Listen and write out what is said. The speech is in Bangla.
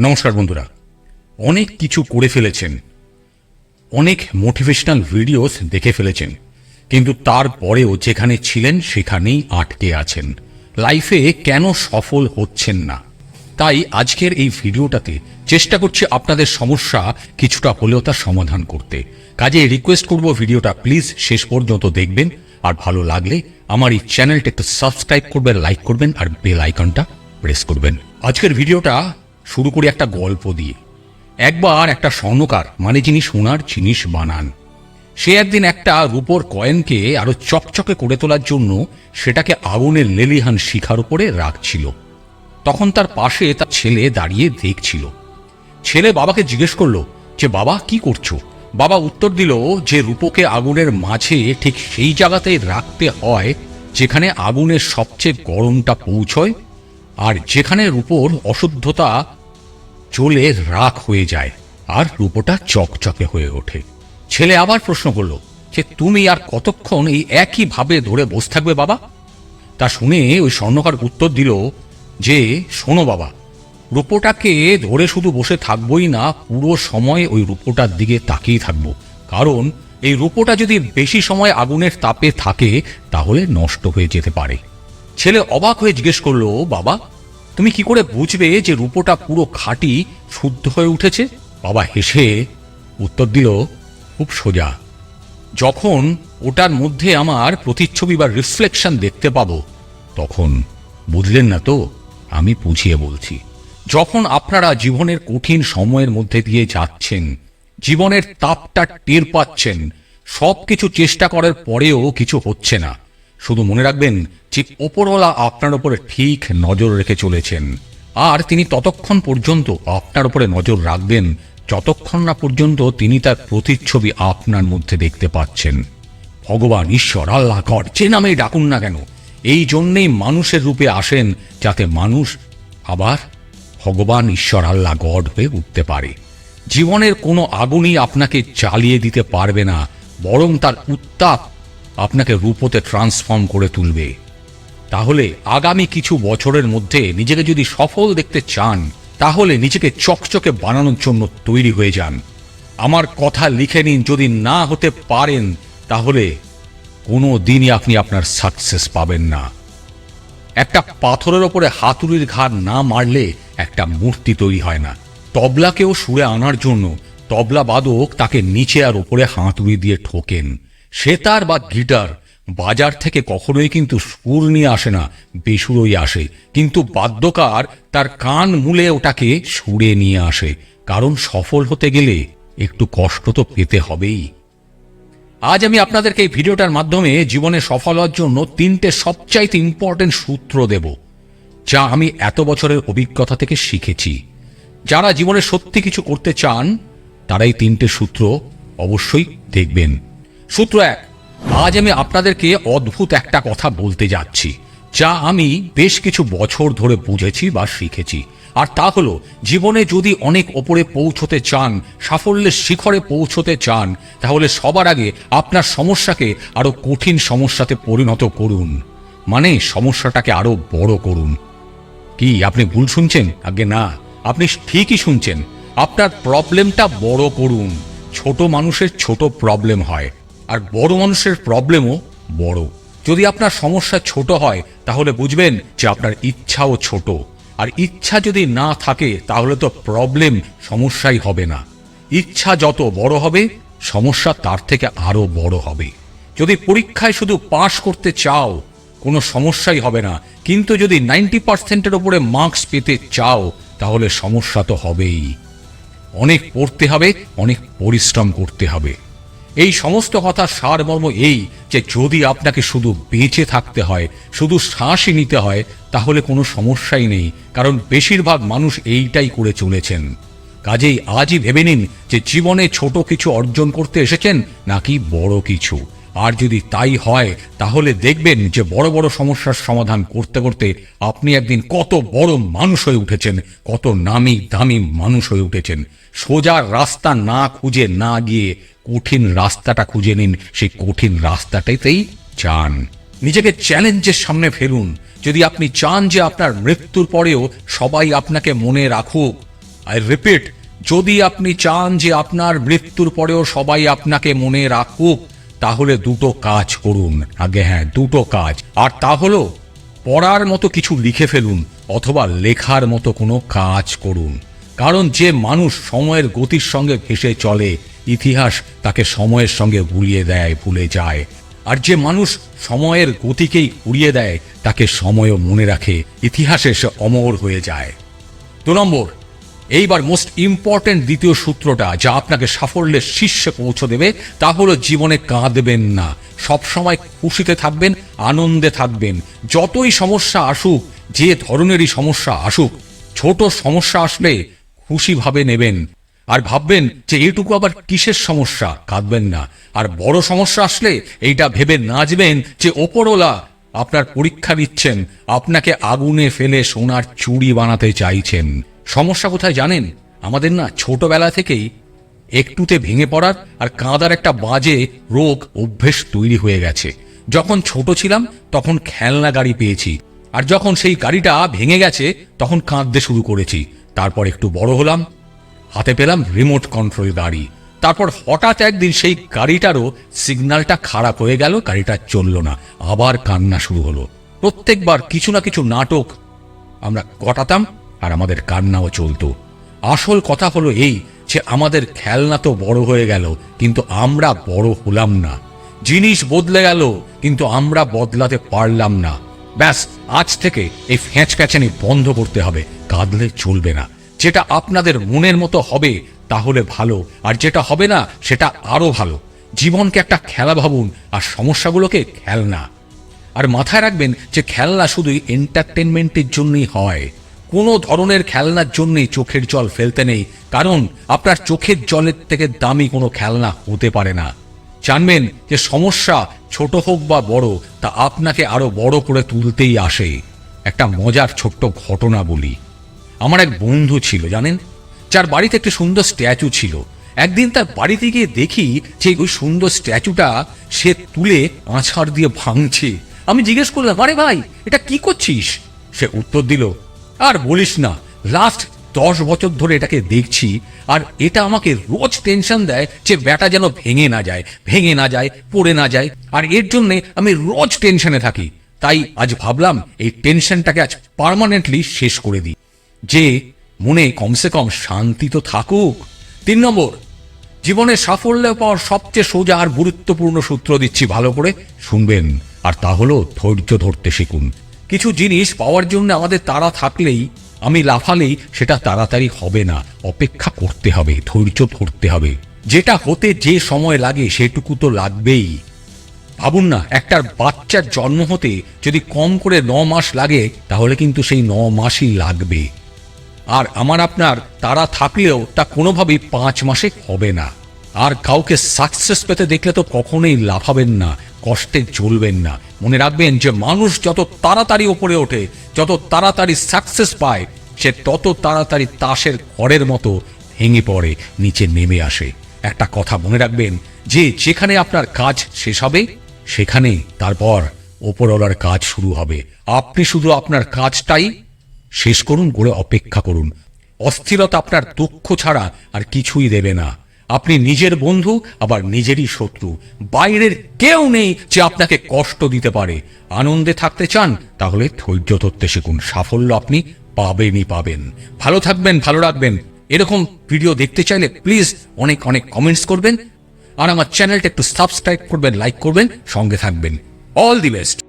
নমস্কার বন্ধুরা। অনেক কিছু করে ফেলেছেন। অনেক মোটিভেশনাল ভিডিওস দেখে ফেলেছেন। কিন্তু তারপরেও যেখানে ছিলেন, সেখানেই আটকে আছেন। লাইফে কেন সফল হচ্ছেন না? তাই আজকের এই ভিডিওটাতে চেষ্টা করছি আপনাদের সমস্যা কিছুটা হলেও তার সমাধান করতে। কাজে রিকোয়েস্ট করব ভিডিওটা প্লিজ শেষ পর্যন্ত দেখবেন। আর ভালো লাগলে আমার এই চ্যানেলটা একটু সাবস্ক্রাইব করবেন লাইক করবেন, আর বেল আইকনটা প্রেস করবেন। আজকের ভিডিওটা শুরু করি একটা গল্প দিয়ে। একবার একটা স্বর্ণকার মানে যিনি সোনার জিনিস বানান, সে একদিন একটা রূপোর কয়েনকে আরও চকচকে করে তোলার জন্য সেটাকে আগুনের লেলিহান শিখার উপরে রাখছিল। তখন তার পাশে তার ছেলে দাঁড়িয়ে দেখছিল। ছেলে বাবাকে জিজ্ঞেস করল, যে বাবা, কি করছ? বাবা উত্তর দিল, যে রূপোকে আগুনের মাঝে ঠিক সেই জায়গাতেই রাখতে হয় যেখানে আগুনের সবচেয়ে গরমটা পৌঁছয়, আর যেখানে রূপোর অশুদ্ধতা চলে রাখ হয়ে যায় আর রূপোটা চকচকে হয়ে ওঠে। ছেলে আবার প্রশ্ন করল যে তুমি আর কতক্ষণ এই একই ভাবে ধরে বসে থাকবে বাবা? তা শুনে ওই স্বর্ণকার উত্তর দিল, যে, শোনো বাবা, রূপোটাকে ধরে শুধু বসে থাকবোই না, পুরো সময় ওই রূপোটার দিকে তাকিয়ে থাকব। কারণ এই রূপোটা যদি বেশি সময় আগুনের তাপে থাকে, তাহলে নষ্ট হয়ে যেতে পারে। ছেলে অবাক হয়ে জিজ্ঞেস করল, বাবা তুমি কি করে বুঝবে যে রূপোটা পুরো খাঁটি, শুদ্ধ হয়ে উঠেছে? বাবা হেসে উত্তর দিল, খুব সোজা। যখন ওটার মধ্যে আমার প্রতিচ্ছবি বা রিফ্লেকশন দেখতে পাবো, তখন বুঝলেন না তো? আমি বুঝিয়ে বলছি। যখন আপনারা জীবনের কঠিন সময়ের মধ্যে দিয়ে যাচ্ছেন, জীবনের তাপটা টের পাচ্ছেন সব কিছু চেষ্টা করার পরেও কিছু হচ্ছে না। শুধু মনে রাখবেন যে ওপরওয়ালা আপনার ওপরে ঠিক নজর রেখে চলেছেন। আর তিনি ততক্ষণ পর্যন্ত আপনার ওপরে নজর রাখবেন, যতক্ষণ না পর্যন্ত তিনি তার প্রতিচ্ছবি আপনার মধ্যে দেখতে পাচ্ছেন। ভগবান ঈশ্বর, আল্লাহ গড, যে নামেই ডাকুন না কেন, এই জন্যেই মানুষের রূপে আসেন, যাতে মানুষ আবার ভগবান ঈশ্বর, আল্লাহ গড হয়ে উঠতে পারে। জীবনের কোনো আগুনই আপনাকে চালিয়ে দিতে পারবে না, বরং তার উত্তাপ আপনাকে রূপতে ট্রান্সফর্ম করে তুলবে। তাহলে আগামী কিছু বছরের মধ্যে নিজেকে যদি সফল দেখতে চান, তাহলে নিজেকে চকচকে বানানোর জন্য তৈরি হয়ে যান। আমার কথা লিখে নিন, যদি না হতে পারেন, তাহলে কোনো দিনই আপনি আপনার সাকসেস পাবেন না। একটা পাথরের ওপরে হাতুড়ির ঘাড় না মারলে একটা মূর্তি তৈরি হয় না। তবলাকেও সুরে আনার জন্য, তবলা বাদক তাকে নিচে আর ওপরে হাতুড়ি দিয়ে ঠোকেন। সেতার বা গিটার। বাজার থেকে কখনোই কিন্তু সুর নিয়ে আসে না, বেসুরই আসে। কিন্তু বাদ্যকার তার কান মুলে ওটাকে সুরে নিয়ে আসে। কারণ সফল হতে গেলে একটু কষ্ট তো পেতে হবেই। আজ আমি আপনাদেরকে এই ভিডিওটার মাধ্যমে জীবনে সফল হওয়ার জন্য তিনটে সবচাইতে ইম্পর্টেন্ট সূত্র দেব, যা আমি এত বছরের অভিজ্ঞতা থেকে শিখেছি। যারা জীবনে সত্যি কিছু করতে চান, তারা এই তিনটে সূত্র অবশ্যই দেখবেন। সূত্র এক, আজ আমি আপনাদেরকে অদ্ভুত একটা কথা বলতে যাচ্ছি, যা আমি বেশ কিছু বছর ধরে বুঝেছি বা শিখেছি। আর তা হলো, জীবনে যদি অনেক ওপরে পৌঁছতে চান, সাফল্যের শিখরে পৌঁছতে চান, তাহলে সবার আগে আপনার সমস্যাকে আরও কঠিন সমস্যাতে পরিণত করুন। মানে সমস্যাটাকে আরও বড় করুন। কি, আপনি ভুল শুনছেন? আগে না, আপনি ঠিকই শুনছেন। আপনার প্রবলেমটা বড় করুন। ছোট মানুষের ছোট প্রবলেম হয়। আর বড় মানুষের প্রবলেমও বড়। যদি আপনার সমস্যা ছোট হয়, তাহলে বুঝবেন যে আপনার ইচ্ছাও ছোট। আর ইচ্ছা যদি না থাকে, তাহলে তো প্রবলেম সমস্যাই হবে না। ইচ্ছা যত বড় হবে, সমস্যা তার থেকে আরও বড় হবে। যদি পরীক্ষায় শুধু পাশ করতে চাও, কোনো সমস্যাই হবে না। কিন্তু যদি নাইনটি পার্সেন্টের ওপরে মার্কস পেতে চাও, তাহলে সমস্যা তো হবেই। অনেক পড়তে হবে, অনেক পরিশ্রম করতে হবে। এই সমস্ত কথা সারমর্ম এই যে যদি আপনাকে শুধু বেঁচে থাকতে হয়, শুধু শ্বাসই নিতে হয়, তাহলে কোনো সমস্যাই নেই, কারণ বেশিরভাগ মানুষ এইটাই করে চলেছেন। কাজেই আজই ভেবে নিন যে জীবনে ছোট কিছু অর্জন করতে এসেছেন নাকি বড় কিছু। আর যদি তাই হয়, তাহলে দেখবেন যে বড় বড় সমস্যার সমাধান করতে করতে আপনি একদিন কত বড় মানুষ হয়ে উঠেছেন, কত নামি দামি মানুষ হয়ে উঠেছেন। সোজা রাস্তা না খুঁজে না গিয়ে কঠিন রাস্তাটা খুঁজে নিন। সেই কঠিন রাস্তাটাতেই চান নিজেকে চ্যালেঞ্জের সামনে ফেলুন। যদি আপনি চান যে আপনার মৃত্যুর পরেও সবাই আপনাকে মনে রাখুক আই রিপিট যদি আপনি চান যে আপনার মৃত্যুর পরেও সবাই আপনাকে মনে রাখুক, তাহলে দুটো কাজ করুন। আগে হ্যাঁ দুটো কাজ। আর তা হলো, পড়ার মতো কিছু লিখে ফেলুন, অথবা লেখার মতো কোনো কাজ করুন। কারণ যে মানুষ সময়ের গতির সঙ্গে ভেসে চলে ইতিহাস তাকে সময়ের সঙ্গে গুলিয়ে দেয়, ভুলে যায়। আর যে মানুষ সময়ের গতিকেই উড়িয়ে দেয়, তাকে সময়ও মনে রাখে, ইতিহাসে সে অমর হয়ে যায়। দু নম্বর, এইবার মোস্ট ইম্পর্টেন্ট দ্বিতীয় সূত্রটা যা আপনাকে সাফল্যের শীর্ষে পৌঁছে দেবে, তা হলো জীবনে কাঁদবেন না। সবসময় খুশিতে থাকবেন, আনন্দে থাকবেন। যতই সমস্যা আসুক, যে ধরনেরই সমস্যা আসুক, ছোট সমস্যা আসলে খুশিভাবে নেবেন। আর ভাববেন যে এটুকু আবার কিসের সমস্যা? কাঁদবেন না। আর বড় সমস্যা আসলে এইটা ভেবে নাচবেন যে ওপরওয়ালা আপনার পরীক্ষা নিচ্ছেন, আপনাকে আগুনে ফেলে সোনার চুড়ি বানাতে চাইছেন। সমস্যা কোথায় জানেন? আমাদের না ছোটবেলা থেকেই একটুতে ভেঙে পড়ার আর কাঁদার একটা বাজে রোগ অভ্যেস তৈরি হয়ে গেছে। যখন ছোট ছিলাম, তখন খেলনা গাড়ি পেয়েছি। আর যখন সেই গাড়িটা ভেঙে গেছে, তখন কাঁদতে শুরু করেছি। তারপর একটু বড় হলাম হাতে পেলাম রিমোট কন্ট্রোল গাড়ি। তারপর হঠাৎ একদিন সেই গাড়িটারও সিগন্যালটা খারাপ হয়ে গেল, গাড়িটা চলল না। আবার কান্না শুরু হলো। প্রত্যেকবার কিছু না কিছু নাটক আমরা কটাতাম আর আমাদের কান্নাও চলতো। আসল কথা হলো এই যে আমাদের খেলনা তো বড় হয়ে গেল, কিন্তু আমরা বড় হলাম না। জিনিস বদলে গেল, কিন্তু আমরা বদলাতে পারলাম না। ব্যাস, আজ থেকে এই ফ্যাঁচ প্যাচানি বন্ধ করতে হবে। কাঁদলে চলবে না। যেটা আপনাদের মনের মতো হবে, তাহলে ভালো। আর যেটা হবে না, সেটা আরও ভালো। জীবনকে একটা খেলা ভাবুন, আর সমস্যাগুলোকে খেলনা। আর মাথায় রাখবেন যে খেলনা শুধুই এন্টারটেনমেন্টের জন্যই হয়। কোনো ধরনের খেলনার জন্যই চোখের জল ফেলতে নেই। কারণ, আপনার চোখের জলের থেকে দামি কোনো খেলনা হতে পারে না। জানবেন যে সমস্যা ছোট হোক বা বড়, তা আপনাকে আরও বড় করে তুলতেই আসে। একটা মজার ছোট্ট ঘটনা বলি। আমার এক বন্ধু ছিল, জানেন? যার বাড়িতে একটি সুন্দর স্ট্যাচু ছিল। একদিন তার বাড়িতে গিয়ে দেখি যে ওই সুন্দর স্ট্যাচুটা সে তুলে আছাড় দিয়ে ভাঙছে। আমি জিজ্ঞেস করলাম, আরে ভাই, এটা কি করছিস? সে উত্তর দিল, আর বলিস না লাস্ট দশ বছর ধরে এটাকে দেখছি, আর এটা আমাকে রোজ টেনশন দেয় যে ব্যাটা যেন ভেঙে না যায়, ভেঙে না যায়, পড়ে না যায়, আর এর জন্যে আমি রোজ টেনশনে থাকি। তাই আজ ভাবলাম, এই টেনশনটাকে আজ পার্মানেন্টলি শেষ করে দিই। যে মনে কমসে কম শান্তি তো থাকুক। তিন নম্বর, জীবনে সাফল্য পাওয়ার সবচেয়ে সোজা আর গুরুত্বপূর্ণ সূত্র দিচ্ছি ভালো করে শুনবেন, আর তা হলো ধৈর্য ধরতে শিখুন। কিছু জিনিস পাওয়ার জন্য আমাদের তাড়া থাকলেই, আমি লাফালেই সেটা তাড়াতাড়ি হবে না, অপেক্ষা করতে হবে, ধৈর্য ধরতে হবে। যেটা হতে যে সময় লাগে সেটুকু তো লাগবেই। ভাবুন না, একটার বাচ্চার জন্ম হতে যদি কম করে ন মাস লাগে, তাহলে কিন্তু সেই ন মাসই লাগবে। আর আমার আপনার তারা থাকলেও তা কোনোভাবেই পাঁচ মাসে হবে না। আর কাউকে সাকসেস পেতে দেখলে তো কখনোই লাফাবেন না, কষ্টে চলবেন না। মনে রাখবেন যে মানুষ যত তাড়াতাড়ি ওপরে ওঠে, যত তাড়াতাড়ি সাকসেস পায়, সে তত তাড়াতাড়ি তাসের ঘরের মতো ভেঙে পড়ে, নিচে নেমে আসে। একটা কথা মনে রাখবেন, যে যেখানে আপনার কাজ শেষ হবে সেখানে তারপর ওপরওয়ালার কাজ শুরু হবে। আপনি শুধু আপনার কাজটাই শেষ করুন, করে অপেক্ষা করুন। অস্থিরতা আপনার দুঃখ ছাড়া আর কিছুই দেবে না। আপনি নিজের বন্ধু, আবার নিজেরই শত্রু। বাইরের কেউ নেই যে আপনাকে কষ্ট দিতে পারে। আনন্দে থাকতে চান, তাহলে ধৈর্য ধরতে শিখুন। সাফল্য আপনি পাবেনই পাবেন। ভালো থাকবেন, ভালো রাখবেন। এরকম ভিডিও দেখতে চাইলে প্লিজ অনেক অনেক কমেন্টস করবেন। আর আমার চ্যানেলটা একটু সাবস্ক্রাইব করবেন লাইক করবেন, সঙ্গে থাকবেন। All the best